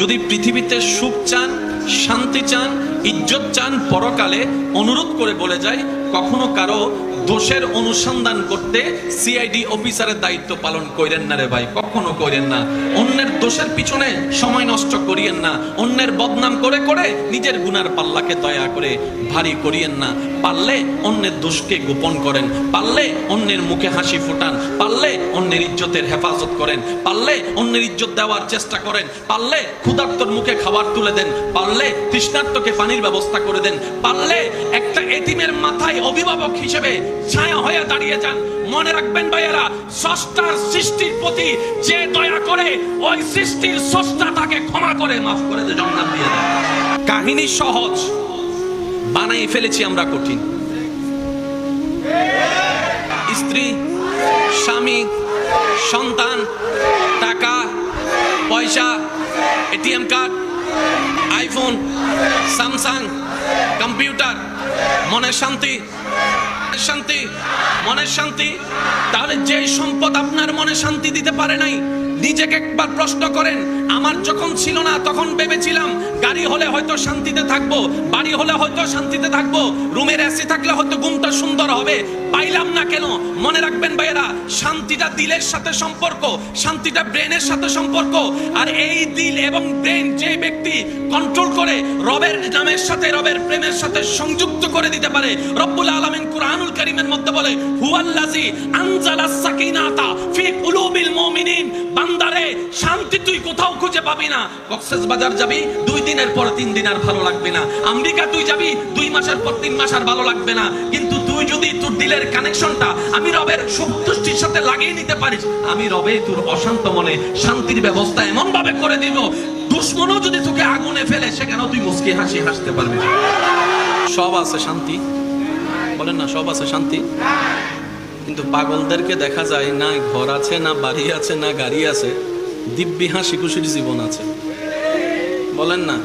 যদি পৃথিবীতে সুখ চান শান্তি চান ইজ্জত চান পরকালে অনুরোধ করে বলে যায় কখনো কারও দোষের অনুসন্ধান করতে সিআইডি অফিসারের দায়িত্ব পালন করেন না রে ভাই, কখনো করেন না। অন্যের দোষের পিছনে সময় নষ্ট করিয়েন না। অন্যের বদনাম করে করে নিজের গুনার পাল্লাকে দয়া করে ভারী করিয়েন না। পারলে অন্যের দোষকে গোপন করেন। পারলে অন্যের মুখে হাসি ফোটান। পারলে অন্যের ইজ্জতের হেফাজত করেন। পারলে অন্যের ইজ্জত দেওয়ার চেষ্টা করেন। পারলে ক্ষুধার্তর মুখে খাবার তুলে দেন। পারলে তৃষ্ণার্তকে পানির ব্যবস্থা করে দেন। পারলে একটা এতিমের মাথায় অভিভাবক হিসেবে ছায়া হয়ে দাঁড়িয়ে যান। মনে রাখবেন ভাইয়েরা, স্রষ্টার সৃষ্টির প্রতি যে দয়া করে, ওই সৃষ্টির স্রষ্টা তাকে ক্ষমা করে, মাফ করে দিয়ে জান্নাত দিয়ে দেন। কাহিনী সহজ, বানাই ফেলেছি আমরা কঠিন। স্ত্রী, স্বামী, সন্তান, টাকা, পয়সা, ATM card, iPhone, Samsung computer, মনের শান্তি শান্তি, মনের শান্তি। তাহলে যে সম্পদ আপনার মনে শান্তি দিতে পারে নাই, নিজেকে একবার প্রশ্ন করেন আমার যখন ছিল না, তখন ভেবেছিলাম, গাড়ি হলে হয়তো শান্তিতে থাকব, বাড়ি হলে হয়তো শান্তিতে থাকব রুমের এসি থাকলে হয়তো ঘুমটা সুন্দর হবে, পাইলাম না কেন? মনে রাখবেন ভাইয়েরা, শান্তিটা দিলের সাথে সম্পর্ক, শান্তিটা ব্রেনের সাথে সম্পর্ক, আর এই দিল এবং ব্রেন যে ব্যক্তি কন্ট্রোল করে, রবের নামের সাথে, রবের প্রেমের সাথে সংযুক্ত করে দিতে পারে। রব্বুল আলামিন কুরআনুল কারীমের মধ্যে বলে, হুয়াল্লাযী আনজালাস সাকিনাতা ফি কুলুবিল মুমিনিন। বান্দারে, শান্তি তুই কোথাও খুঁজে পাবি না। কক্সেস বাজার যাবি, দুই দিনের পর তিন দিন আর ভালো লাগবে না। আমেরিকা তুই যাবি, দুই মাসের পর তিন মাস আর ভালো লাগবে না। কিন্তু তুই যদি তোর দিলের কানেকশনটা আমি রবের সন্তুষ্টির সাথে লাগিয়ে নিতে পারিস, আমি রবে তোর অশান্ত মনে শান্তির ব্যবস্থা এমন ভাবে করে দিব, দুশ্মনও যদি তোকে আগুনে ফেলে, সেখানেও তুই মুসকি হাসি হাসতে পারবি। সব আছে শান্তি। বলেন না, সব আছে শান্তি? কিন্তু পাগলদেরকে দেখা যায় না, ঘর আছে না বাড়ি আছে না গাড়ি আছে। দিব্যি হাসি খুশির জীবন আছে। বলেন না।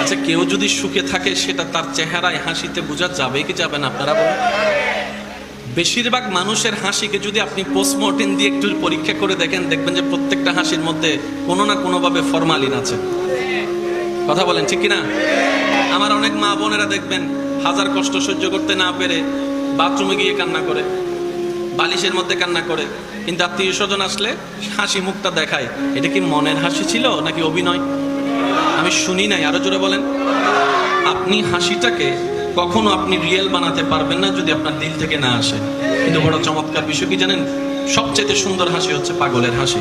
আচ্ছা কেউ যদি সুখে থাকে, সেটা তার চেহারায় হাসিতে বোঝা যাবে কি যাবে না, আপনারা বলেন। বেশিরভাগ মানুষের হাসিকে যদি আপনি পোস্টমর্টেম দিয়ে একটু পরীক্ষা করে দেখেন, দেখবেন যে প্রত্যেকটা হাসির মধ্যে কোনো না কোনোভাবে ফরমালিন আছে। কথা বলেন, ঠিক কিনা? আমার অনেক মা বোনেরা দেখবেন, হাজার কষ্ট সহ্য করতে না পেরে বাথরুমে গিয়ে কান্না করে, বালিশের মধ্যে কান্না করে কিন্তু আত্মীয় স্বজন আসলে হাসি মুখটা দেখায়। এটা কি মনের হাসি ছিল নাকি অভিনয়? আমি শুনি নাই, আরও জোরে বলেন। আপনি হাসিটাকে কখনো আপনি রিয়েল বানাতে পারবেন না যদি আপনার দিল থেকে না আসে। কিন্তু বড় চমৎকার বিষয় কি জানেন? সবচেয়ে সুন্দর হাসি হচ্ছে পাগলের হাসি।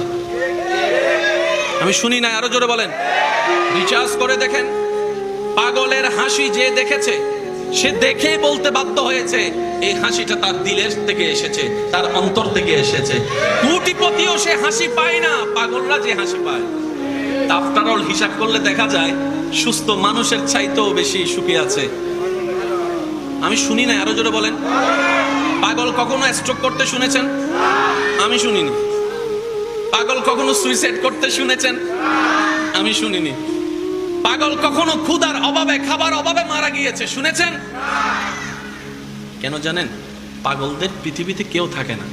আমি শুনি নাই, আরও জোরে বলেন। রিচার্জ করে দেখেন, পাগলের হাসি যে দেখেছে সে দেখেই বলতে বাধ্য হয়েছে, এই হাসিটা তার দিলের থেকে এসেছে, তার অন্তর থেকে এসেছে। কোটিপতিও সে হাসি পায় না, পাগলরা যে হাসি পায়। আফটার অল হিসাব করলে দেখা যায়, সুস্থ মানুষের চাইতেও বেশি সুখী আছে। আমি শুনি না আরও জোরে বলেন। পাগল কখনো স্ট্রোক করতে শুনেছেন? আমি শুনিনি। পাগল কখনো সুইসাইড করতে শুনেছেন? আমি শুনিনি। পাগল কখনো ক্ষুধার অভাবে, খাবার অভাবে মারা গিয়েছে, শুনেছেন? কেন জানেন? পাগলদের পৃথিবীতে কেউ থাকে না।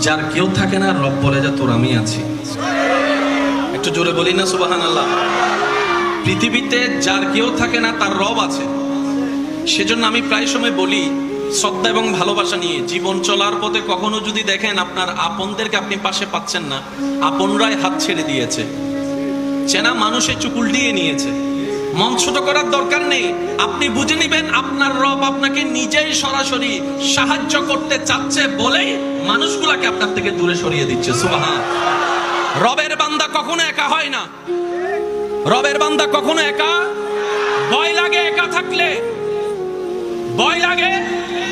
যার কেউ থাকে না, রব বলে যা, তোর আমি আছি। একটু জোরে বলি না সুবাহান আল্লাহ পৃথিবীতে যার কেউ থাকে না, তার রব আছে। সেজন্য আমি প্রায় সময় বলি, শ্রদ্ধা এবং ভালোবাসা নিয়ে। জীবন চলার পথে কখনো যদি দেখেন, আপনার আপনদেরকে আপনি পাশে পাচ্ছেন না, আপনরাই হাত ছেড়ে দিয়েছে। চেনা মানুষের চুকুল দিয়ে নিয়েছে। মন করার দরকার নেই। আপনি বুঝে নেবেন আপনার রব আপনাকে নিজেই সরাসরি সাহায্য করতে চাচ্ছে বলেই মানুষগুলাকে আপনার থেকে দূরে সরিয়ে দিচ্ছে। সুবাহা রবের বান্দা কখনো একা হয় না। রবের বান্দা কখনো একা। ভয় লাগে একা থাকলে। ভয় লাগে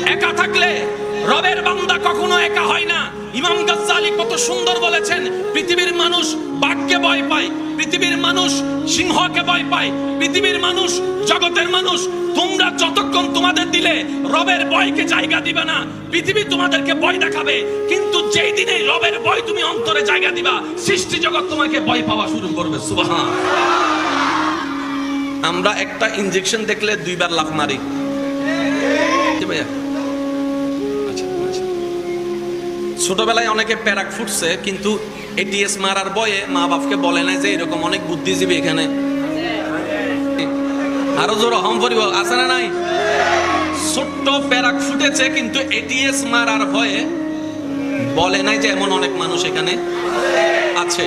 একা থাকলে। রবের বান্দা কখনো একা হয় না। ইমাম গাজ্জালি কত সুন্দর বলেছেন, পৃথিবীর মানুষ বাঘকে ভয় পায়, পৃথিবীর মানুষ সিংহকে ভয় পায়, পৃথিবীর মানুষ জগতের মানুষ, তোমরা যতক্ষণ তোমাদের দিলে রবের ভয়কে জায়গা দিবে না, পৃথিবী তোমাদেরকে ভয় দেখাবে, কিন্তু যেই দিনে রবের ভয় তুমি অন্তরে জায়গা দিবা, সৃষ্টি জগৎ তোমাকে ভয় পাওয়া শুরু করবে, সুবহান। আমরা একটা ইনজেকশন দেখলে দুইবার লাফ মারি। ভাইয়া? ছোটবেলায় অনেকে প্যারাক ফুটছে, কিন্তু এটিএস মারার বয়ে মা বাপকে বলে না যে এরকম অনেক বুদ্ধিজীবী এখানে। আরও জোর অহম পরিব, আছে না নাই? ছোট্ট প্যারাক ফুটেছে, কিন্তু এটিএস মারার ভয়ে বলে নাই যে এমন অনেক মানুষ এখানে আছে।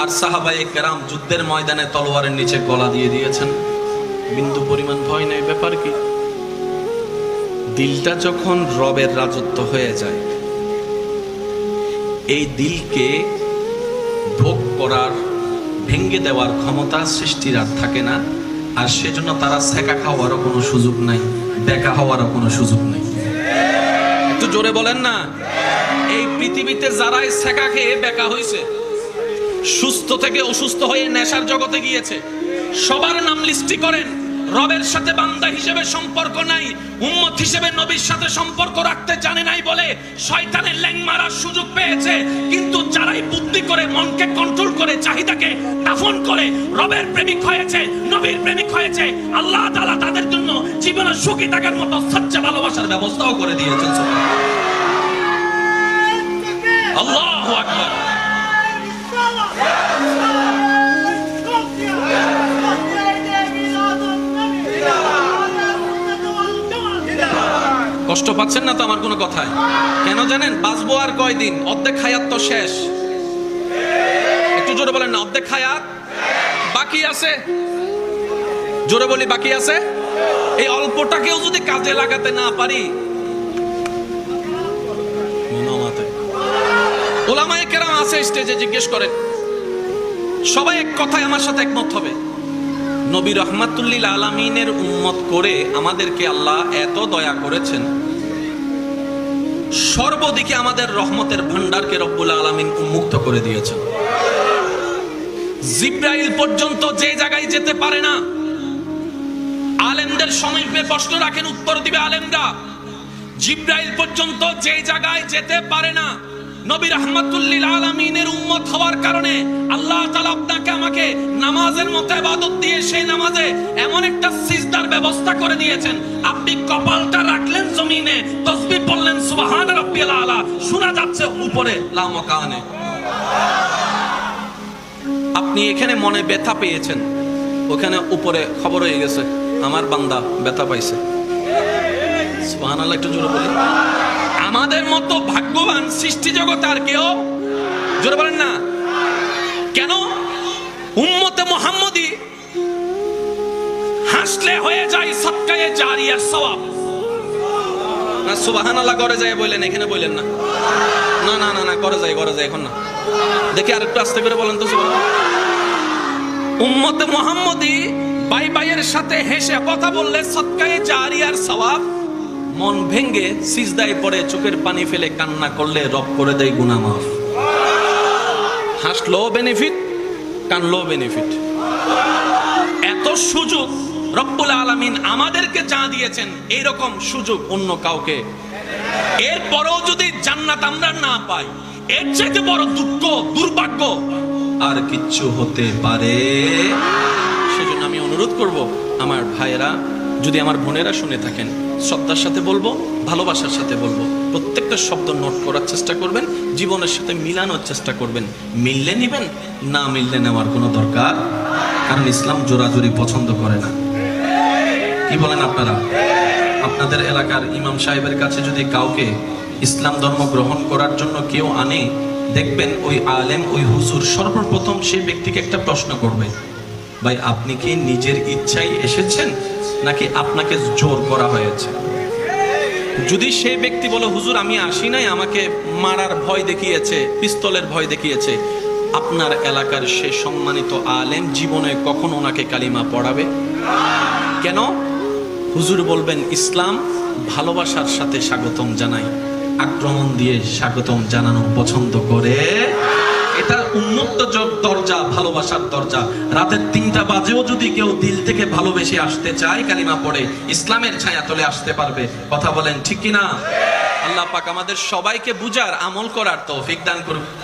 আর সাহাবাই কেরাম যুদ্ধের ময়দানে তলোয়ারের নিচে গলা দিয়ে দিয়েছেন। বিন্দু পরিমাণ ভয় নেই, ব্যাপার কি? দিলটা যখন রবের রাজত্ব হয়ে যায় এই দিলকে ভোগ করার ভেঙ্গে দেওয়ার ক্ষমতা সৃষ্টির আর থাকে না। আর সেজন্য তারা সেকা খাওয়ারও কোনো সুযোগ নাই, দেখা হওয়ারও কোনো সুযোগ নেই। একটু জোরে বলেন না? এই পৃথিবীতে যারাই সেকা খেয়ে বেকা হয়েছে সুস্থ থেকে অসুস্থ হয়ে নেশার জগতে গিয়েছে, সবার নাম লিস্টি করেন। রবের সাথে বান্দা হিসেবে সম্পর্ক নাই উম্মত হিসেবে নবীর সাথে সম্পর্ক রাখতে জানে নাই বলে শয়তানের ল্যাং মারার সুযোগ পেয়েছে। কিন্তু যারাই বুদ্ধি করে মনকে কন্ট্রোল করে চাহিদাকে দাফন করে রবের প্রেমিক হয়েছে নবীর প্রেমিক হয়েছে আল্লাহ তাআলা তাদের জন্য জীবনের সুখী থাকার মতো সচ্চা ভালোবাসার ব্যবস্থাও করে দিয়েছেন। আল্লাহু আকবার। কষ্ট পাচ্ছেন না তো আমার কোনো কথায়? কেন জানেন? বাঁচবো আর কয়দিন? অর্ধেক হায়াত তো শেষ। একটু জোরে বলেন না, অর্ধেক হায়াত বাকি আছে? জোরে বলি, বাকি আছে? এই অল্পটাকেও যদি কাজে লাগাতে না পারি ওলামায়ে কেরাম আছে স্টেজে, জিজ্ঞেস করেন। সবাই এক কথায় আমার সাথে একমত হবে। নবী রহমাতুল্লিল আলমিনের উম্মত করে আমাদেরকে আল্লাহ এত দয়া করেছেন। সর্বদিকে আমাদের রহমতের ভান্ডারকে রব্বুল আলমিন উন্মুক্ত করে দিয়েছেন। জিব্রাইল পর্যন্ত যে জায়গায় যেতে পারে না, আলেমদের সমীপে প্রশ্ন রাখেন, উত্তর দিবে আলেমরা। জিব্রাইল পর্যন্ত যে জায়গায় যেতে পারে না নবী রহমাতুল্লিল আলমিনের উম্মত হওয়ার কারণে আল্লাহ তাআলা আপনাকে আমাকে নামাজের মতো ইবাদত দিয়ে সেই নামাজে এমন একটা সিজদার ব্যবস্থা করে দিয়েছেন। আপনি কপালটা রাখলেন জমিনে তসবিহ পড়লেন সুবহান রাব্বিয়াল আলা। শোনা যাচ্ছে উপরে, লা মাকানে। আপনি এখানে মনে ব্যথা পেয়েছেন? ওখানে উপরে খবর হয়ে গেছে, আমার বান্দা ব্যথা পাইছে। সুবহানাল্লাহ, একটু জোরে বলি। আমাদের মতো ভাগ্যবান সৃষ্টি জগতে আর কেউ? জোরে বলেন না। কেন? উম্মতে মোহাম্মদী হাসলে হয়ে যায় সৎকায়ে জারিয়ার সওয়াব। না, সুবহানাল্লাহ করে যায় বললেন, এখানে বললেন না। না না না না করে যায় করে যায়, এখন না। দেখি আর একটু আস্তে করে বলেন তো উম্মতে মোহাম্মদী বাই বাইয়ের সাথে হেসে কথা বললে সৎকায়ে জারিয়ার সওয়াব। মন ভেঙ্গে সিজদায় পড়ে চোখের পানি ফেলে কান্না করলে রব করে দেয় গুনাহ মাফ। হাসলো বেনিফিট কানলো বেনিফিট এত সুযোগ রব্বুল আলামিন আমাদেরকে যা দিয়েছেন, এইরকম সুযোগ অন্য কাউকে। এরপরেও যদি জান্নাত আমরা না পাই, এর চাইতে বড় দুঃখ, দুর্ভাগ্য আর কিচ্ছু হতে পারে। সেজন্য আমি অনুরোধ করব, আমার ভাইয়েরা, যদি আমার বোনেরা শুনে থাকেন শ্রদ্ধার সাথে বলব, ভালোবাসার সাথে বলব। প্রত্যেকটা শব্দ নোট করার চেষ্টা করবেন, জীবনের সাথে মিলানোর চেষ্টা করবেন। মিললে নিবেন, না মিললে নেওয়ার কোনো দরকার? কারণ ইসলাম জোরাজুরি পছন্দ করে না। কি বলেন আপনারা? আপনাদের এলাকার ইমাম সাহেবের কাছে যদি কাউকে ইসলাম ধর্ম গ্রহণ করার জন্য কেউ আনে, দেখবেন ওই আলেম, ওই হুজুর সর্বপ্রথম সেই ব্যক্তিকে একটা প্রশ্ন করবে, ভাই, আপনি কি নিজের ইচ্ছাই এসেছেন? নাকি আপনাকে জোর করা হয়েছে? যদি সেই ব্যক্তি বলে, হুজুর, আমি আসি নাই, আমাকে মারার ভয় দেখিয়েছে, পিস্তলের ভয় দেখিয়েছে। আপনার এলাকার সে সম্মানিত আলেম জীবনে কখন ওনাকে কালিমা পড়াবে? কেন? হুজুর বলবেন, ইসলাম ভালোবাসার সাথে স্বাগতম জানাই, আক্রমণ দিয়ে স্বাগতম জানানো পছন্দ করে। দরজা, ভালোবাসার দরজা। রাতের তিনটা বাজেও যদি কেউ দিল থেকে ভালোবেসে আসতে চায়, কালিমা পড়ে ইসলামের ছায়া তলে আসতে পারবে। কথা বলেন ঠিক কিনা? আল্লাহ পাক আমাদের সবাইকে বুঝার, আমল করার তৌফিক দান করুন